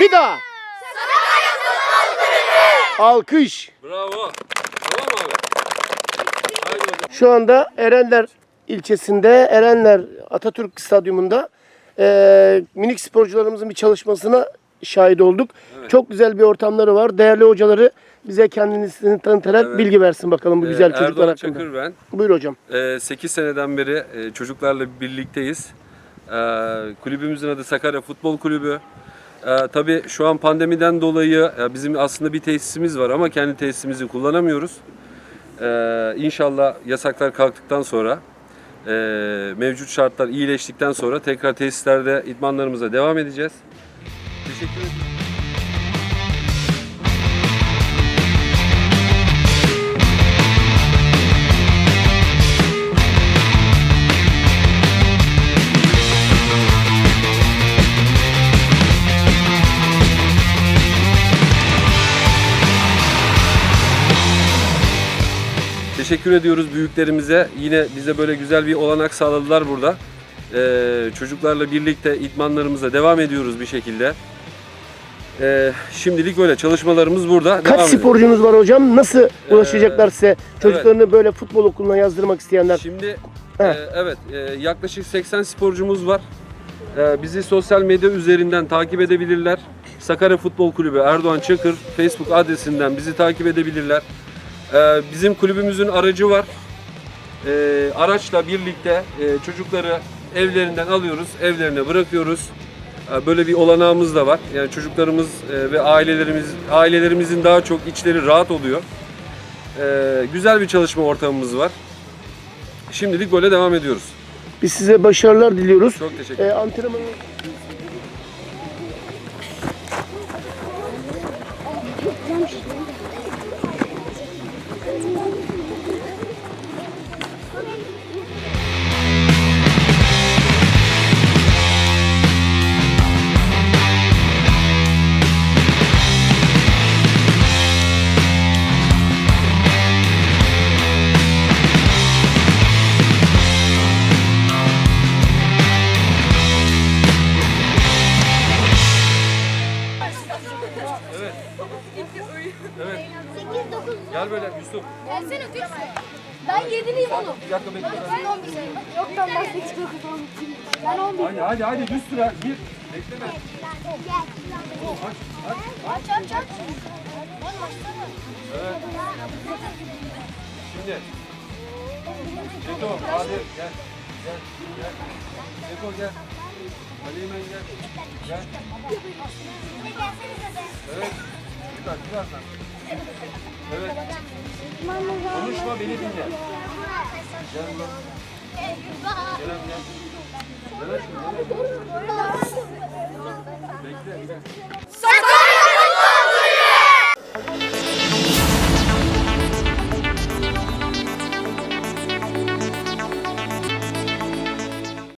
Bir daha. Alkış. Bravo. Tamam abi. Haydi bakalım. Şu anda Erenler ilçesinde Erenler Atatürk Stadyumunda eee, minik sporcularımızın bir çalışmasına şahit olduk. Çok güzel bir ortamları var. Değerli hocaları bize kendisini tanıtarak Evet. bilgi versin bakalım bu Ee, güzel çocuklar Erdoğan hakkında. Çakır ben. Buyur hocam. 8 seneden beri e, çocuklarla birlikteyiz. Ee, Kulübümüzün adı Sakarya Futbol Kulübü. Ee, Tabii şu an pandemiden dolayı e, bizim aslında bir tesisimiz var ama kendi tesisimizi kullanamıyoruz. Ee, İnşallah yasaklar kalktıktan sonra, e, mevcut şartlar iyileştikten sonra tekrar tesislerde idmanlarımıza devam edeceğiz. Teşekkür ederim. Teşekkür ediyoruz büyüklerimize. Yine bize böyle güzel bir olanak sağladılar burada. Ee, çocuklarla birlikte idmanlarımıza devam ediyoruz bir şekilde. Ee, şimdilik böyle çalışmalarımız burada. Kaç devam ediyor. sporcunuz var hocam? Nasıl ulaşacaklar size? Çocuklarını böyle futbol okuluna yazdırmak isteyenler. Şimdi Heh. e, evet e, yaklaşık 80 sporcumuz var. E, bizi sosyal medya üzerinden takip edebilirler. Sakarya Futbol Kulübü Erdoğan Çakır Facebook adresinden bizi takip edebilirler. E, bizim kulübümüzün aracı var. E, araçla birlikte e, çocukları evlerinden alıyoruz, evlerine bırakıyoruz. E, Böyle bir olanağımız da var. Yani çocuklarımız e, ve ailelerimiz ailelerimizin daha çok içleri rahat oluyor. Güzel bir çalışma ortamımız var. Şimdilik böyle devam ediyoruz. Biz size başarılar diliyoruz. Çok teşekkür Ee, Ederim. antrenmanı Evet. Gel böyle Yusuf. Gelsene Gülsün. Ben yediliyim oğlum. Bir dakika bekle. Ben 11 sayım. Yok lan ben 8 9 10. Ben 11. Hadi hadi hadi düz sıra. Gir. Bekleme. Aç aç aç. Oğlum açsana. Şimdi. Ceto hadi gel. Gel. Gel. Ceto gel. Ali İmen gel. Gel. Evet. Dakika birazdan. Evet. Konuşma beni dinle. Gel. Kerem gel. Gel gel. Bekle. Bekle.